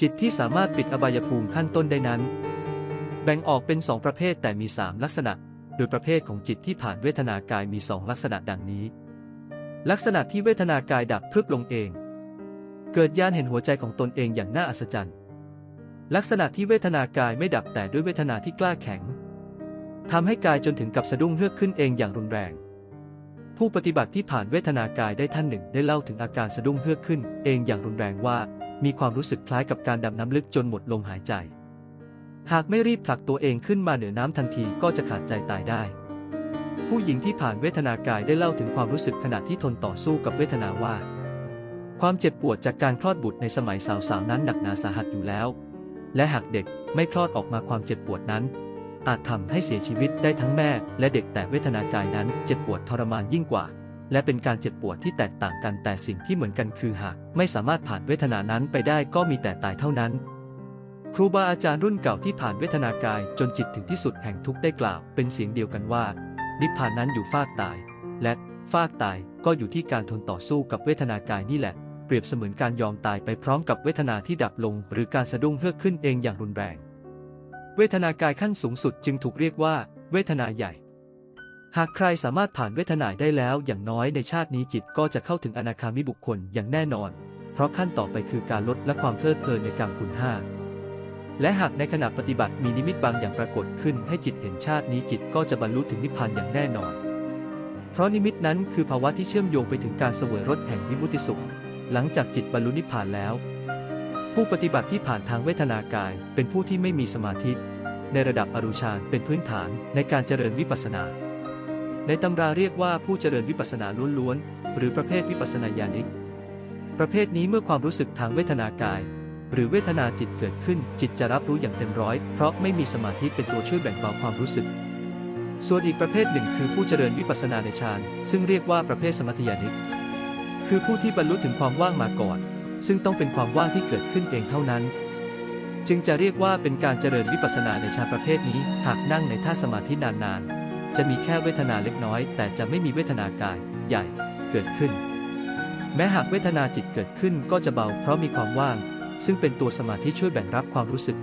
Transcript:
จิตที่สามารถปิดอบายภูมิขั้นต้นได้นั้น แบ่งออกเป็นสองประเภทแต่มีสามลักษณะ โดยประเภทของจิตที่ผ่านเวทนากายมีสองลักษณะดังนี้ ลักษณะที่เวทนากายดับพรึบลงเอง เกิดญาณเห็นหัวใจของตนเองอย่างน่าอัศจรรย์ ลักษณะที่เวทนากายไม่ดับแต่ด้วยเวทนาที่กล้าแข็งทำให้กายจนถึงกับสะดุ้งเฮือกขึ้นเองอย่างรุนแรง ผู้ปฏิบัติที่ผ่านเวทนากายได้ท่านหนึ่งได้เล่าถึงอาการสะดุ้งเฮือกขึ้น เองอย่างรุนแรงว่า มีความรู้สึกคล้ายกับการดำน้ำลึกจนหมดลมหายใจ หากไม่รีบผลักตัวเองขึ้นมาเหนือน้ำทันทีก็จะขาดใจตายได้ ผู้หญิงที่ผ่านเวทนากายได้เล่าถึงความรู้สึกขณะที่ทนต่อสู้กับเวทนาว่า ความเจ็บปวดจากการคลอดบุตรในสมัยสาวๆนั้นหนักหนาสาหัสอยู่แล้ว และหากเด็กไม่คลอดออกมาความเจ็บปวดนั้น อาจทำให้เสียชีวิตได้ทั้งแม่และเด็กแต่เวทนากายนั้นเจ็บปวดทรมานยิ่งกว่า และเป็นการเจ็บปวดที่แตกต่างกันแต่สิ่งที่เหมือนกันคือหาก ไม่สามารถผ่านเวทนานั้นไปได้ก็มีแต่ตายเท่านั้น ครูบาอาจารย์รุ่นเก่าที่ผ่านเวทนากายจนจิตถึงที่สุดแห่งทุกข์ได้กล่าว เป็นเสียงเดียวกันว่า นิพพานนั้นอยู่ฟากตาย และฟากตายก็อยู่ที่การทนต่อสู้กับเวทนากายนี่แหละเปรียบเสมือนการยอมตายไปพร้อมกับเวทนาที่ดับลง หรือการสะดุ้งเฮือกขึ้นเองอย่างรุนแรง เวทนากายขั้นสูงสุดจึงถูกเรียกว่า เวทนาใหญ่ หากใครสามารถผ่านเวทนาได้แล้วอย่างน้อยในชาตินี้จิตก็จะเข้าถึงอนาคามิบุคคลอย่างแน่นอน เพราะขั้นต่อไปคือการลดและความเพลิดเพลินในกรรมคุณห้าและหากในขณะปฏิบัติมีนิมิตบางอย่างปรากฏขึ้นให้จิตเห็นชาตินี้จิตก็จะบรรลุถึงนิพพานอย่างแน่นอน เพราะนิมิตนั้นคือภาวะที่เชื่อมโยงไปถึงการเสวยรสแห่งวิมุตติสุข หลังจากจิตบรรลุนิพพานแล้ว ผู้ปฏิบัติที่ผ่านทางเวทนากาย เป็นผู้ที่ไม่มีสมาธิ ในระดับอรูชานเป็นพื้นฐานในการเจริญวิปัสสนา ในตำราเรียกว่าผู้เจริญวิปัสสนาล้วนๆ หรือประเภทวิปัสสนาญาณิก ประเภทนี้เมื่อความรู้สึกทางเวทนากาย หรือเวทนาจิตเกิดขึ้น จิตจะรับรู้อย่างเต็มร้อยเพราะไม่มีสมาธิเป็นตัวช่วยแบ่งเบาความรู้สึก ส่วนอีกประเภทหนึ่งคือผู้เจริญวิปัสสนาในฌานซึ่งเรียกว่าประเภทสมัธยานิก คือผู้ที่บรรลุถึงความว่างมาก่อน ซึ่งต้องเป็นความว่างที่เกิดขึ้นเองเท่านั้น จึงจะเรียกว่าเป็นการเจริญวิปัสสนาในฌานประเภทนี้ หากนั่งในท่าสมาธินานๆ จะมีแค่เวทนาเล็กน้อย แต่จะไม่มีเวทนากายใหญ่เกิดขึ้น แม้หากเวทนาจิตเกิดขึ้นก็จะเบาเพราะมีความว่าง ซึ่งเป็นตัวสมาธิช่วยแบ่งรับความรู้สึก